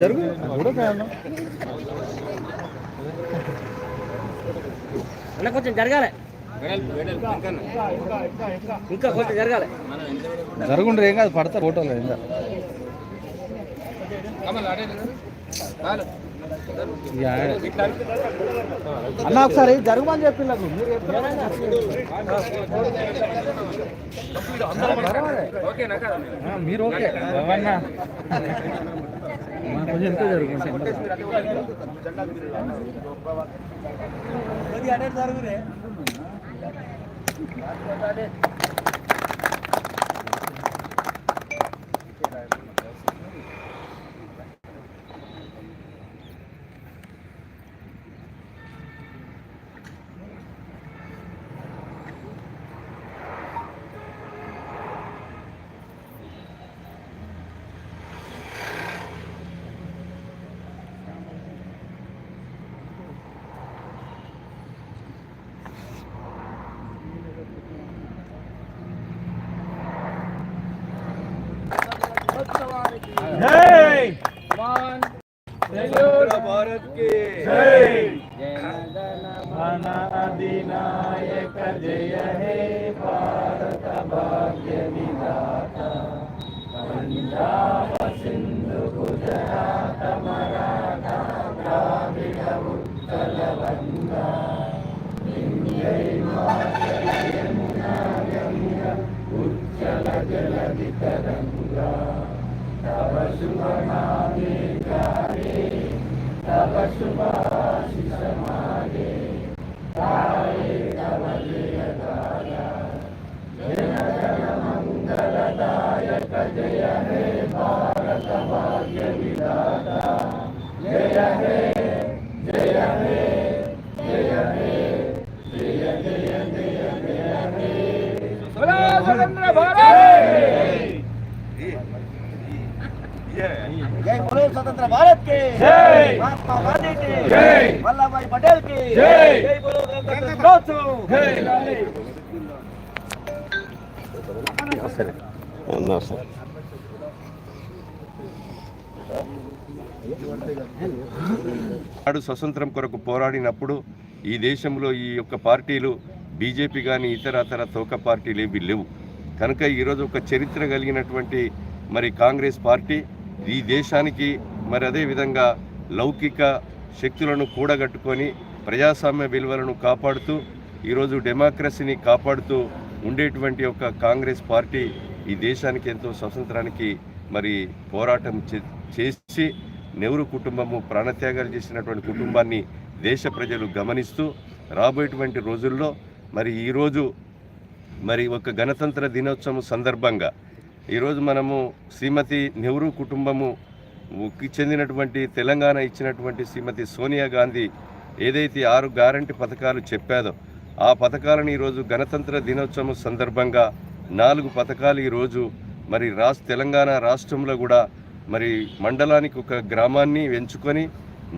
జరుగు అన్న కొంచెం జరగాలి. ఇంకా కొంచెం జరగాలి. జరుగుండ్రు ఏం కాదు పడతారు ఫోటోలు ఇక అన్న ఒకసారి జరగమని చెప్పిళ్ళకు మీరు ఓకే. అవన్నా కొంచెం ఎంత జరుగుతుంది జరుగురే जय जवान भारत की जय अधिनायक जय हे भारत भाग्य विधाता पंजाब सिंधु गुजरात मराठा द्राविड उत्कल बंगा यमुना गंगा उज्जल जल वितरंगा Tava Shubha Nami Kari, Tava Shubha Shishamani Kari, Tava Jaya जय बोलो स्वतंत्र भारत के जय। महात्मा गांधी की जय। वल्लभ भाई पटेल की जय। जय बोलो गणतंत्र दिनोत्सव जय। నాడు స్వతంత్రం కొరకు పోరాడినప్పుడు ఈ దేశంలో ఈ యొక్క పార్టీలు బీజేపీ కానీ ఇతరతర తోక పార్టీలు ఏవి లేవు కనుక ఈరోజు ఒక చరిత్ర కలిగినటువంటి మరి కాంగ్రెస్ పార్టీ ఈ దేశానికి మరి అదే విధంగా లౌకిక శక్తులను కూడగట్టుకొని ప్రజాస్వామ్య విలువలను కాపాడుతూ ఈరోజు డెమోక్రసీని కాపాడుతూ ఉండేటువంటి ఒక కాంగ్రెస్ పార్టీ ఈ దేశానికి ఎంతో స్వతంత్రానికి మరి పోరాటం చే- చేసి నెహ్రూ కుటుంబము ప్రాణత్యాగాలు చేసినటువంటి కుటుంబాన్ని దేశ ప్రజలు గమనిస్తూ రాబోయేటువంటి రోజుల్లో మరి ఈరోజు మరి ఒక గణతంత్ర దినోత్సవం సందర్భంగా ఈరోజు మనము శ్రీమతి నెహ్రూ కుటుంబముకి చెందినటువంటి తెలంగాణ ఇచ్చినటువంటి శ్రీమతి సోనియా గాంధీ ఏదైతే ఆరు గ్యారంటీ పథకాలు చెప్పాదో ఆ పథకాలను ఈరోజు గణతంత్ర దినోత్సవం సందర్భంగా నాలుగు పథకాలు ఈరోజు మరి రాష్ట్ర తెలంగాణ రాష్ట్రంలో కూడా మరి మండలానికి ఒక గ్రామాన్ని ఎంచుకొని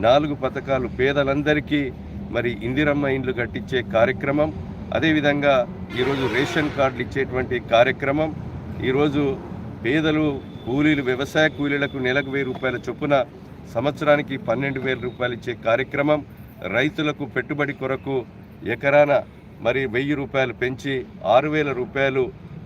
నాలుగు పథకాలు పేదలందరికీ మరి ఇందిరమ్మ ఇండ్లు కట్టించే కార్యక్రమం అదేవిధంగా ఈరోజు రేషన్ కార్డులు ఇచ్చేటువంటి కార్యక్రమం ఈరోజు పేదలు కూలీలు వ్యవసాయ కూలీలకు నెలకు వెయ్యి రూపాయల చొప్పున సంవత్సరానికి పన్నెండు వేల రూపాయలు ఇచ్చే కార్యక్రమం రైతులకు పెట్టుబడి కొరకు ఎకరాన మరి వెయ్యి రూపాయలు పెంచి ఆరు వేల రూపాయలు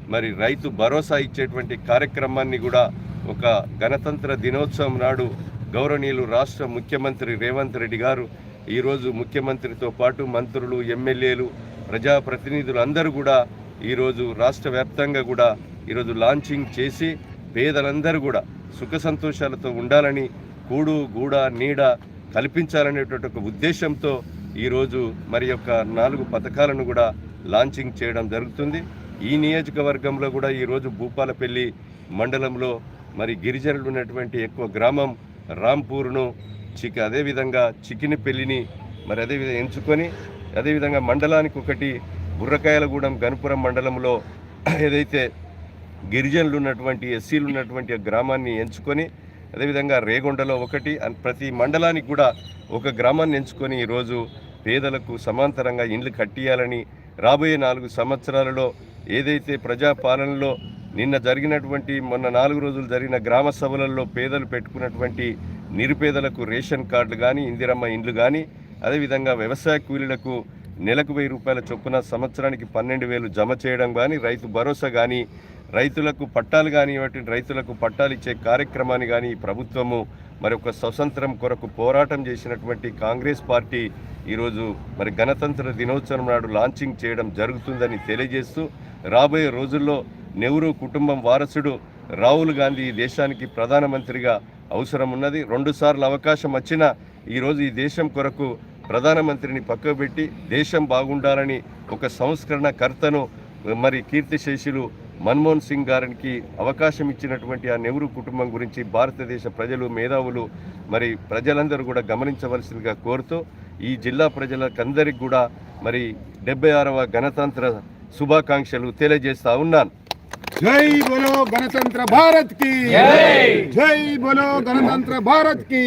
మరి రైతు భరోసా ఇచ్చేటువంటి కార్యక్రమాన్ని కూడా ఒక గణతంత్ర దినోత్సవం నాడు గౌరవనీయులు రాష్ట్ర ముఖ్యమంత్రి రేవంత్ రెడ్డి గారు ఈరోజు ముఖ్యమంత్రితో పాటు మంత్రులు ఎమ్మెల్యేలు ప్రజాప్రతినిధులు అందరూ కూడా ఈరోజు రాష్ట్ర వ్యాప్తంగా కూడా ఈరోజు లాంచింగ్ చేసి పేదలందరూ కూడా సుఖ సంతోషాలతో ఉండాలని కూడు గూడ నీడ కల్పించాలనేటువంటి ఒక ఉద్దేశంతో ఈరోజు మరి యొక్క నాలుగు పథకాలను కూడా లాంచింగ్ చేయడం జరుగుతుంది. ఈ నియోజకవర్గంలో కూడా ఈరోజు భూపాలపల్లి మండలంలో మరి గిరిజనులు ఉన్నటువంటి ఎక్కువ గ్రామం రాంపూర్ను చిక అదేవిధంగా చికినిపల్లిని మరి అదేవిధంగా ఎంచుకొని అదేవిధంగా మండలానికి ఒకటి బుర్రకాయలగూడెం గణపురం మండలంలో ఏదైతే గిరిజనులు ఉన్నటువంటి ఎస్సీలు ఉన్నటువంటి గ్రామాన్ని ఎంచుకొని అదేవిధంగా రేగొండలో ఒకటి ప్రతి మండలానికి కూడా ఒక గ్రామాన్ని ఎంచుకొని ఈరోజు పేదలకు సమాంతరంగా ఇండ్లు కట్టియాలని రాబోయే నాలుగు సంవత్సరాలలో ఏదైతే ప్రజాపాలనలో నిన్న జరిగినటువంటి మొన్న నాలుగు రోజులు జరిగిన గ్రామ సభలలో పేదలు పెట్టుకున్నటువంటి నిరుపేదలకు రేషన్ కార్డులు కానీ ఇందిరమ్మ ఇండ్లు కానీ అదేవిధంగా వ్యవసాయ కూలీలకు నెలకు వెయ్యి రూపాయల చొప్పున సంవత్సరానికి పన్నెండు వేలు జమ చేయడం కానీ రైతు భరోసా కానీ రైతులకు పట్టాలు కానీ రైతులకు పట్టాలు ఇచ్చే కార్యక్రమాన్ని కానీ ఈ ప్రభుత్వము మరి ఒక స్వతంత్రం కొరకు పోరాటం చేసినటువంటి కాంగ్రెస్ పార్టీ ఈరోజు మరి గణతంత్ర దినోత్సవం నాడు లాంచింగ్ చేయడం జరుగుతుందని తెలియజేస్తూ రాబోయే రోజుల్లో నెహ్రూ కుటుంబం వారసుడు రాహుల్ గాంధీ ఈ దేశానికి ప్రధానమంత్రిగా అవసరం ఉన్నది. రెండుసార్లు అవకాశం వచ్చినా ఈరోజు ఈ దేశం కొరకు ప్రధానమంత్రిని పక్కబెట్టి దేశం బాగుండాలని ఒక సంస్కరణ కర్తను మరి కీర్తిశేషులు మన్మోహన్ సింగ్ గారికి అవకాశం ఇచ్చినటువంటి ఆ నెహ్రూ కుటుంబం గురించి భారతదేశ ప్రజలు మేధావులు మరి ప్రజలందరూ కూడా గమనించవలసిందిగా కోరుతూ ఈ జిల్లా ప్రజలకందరికి కూడా మరి డెబ్బై ఆరవ గణతంత్ర శుభాకాంక్షలు తెలియజేస్తా ఉన్నాను. జై బోలో గణతంత్ర భారత్కి జై బోలో గణతంత్ర భారత్కి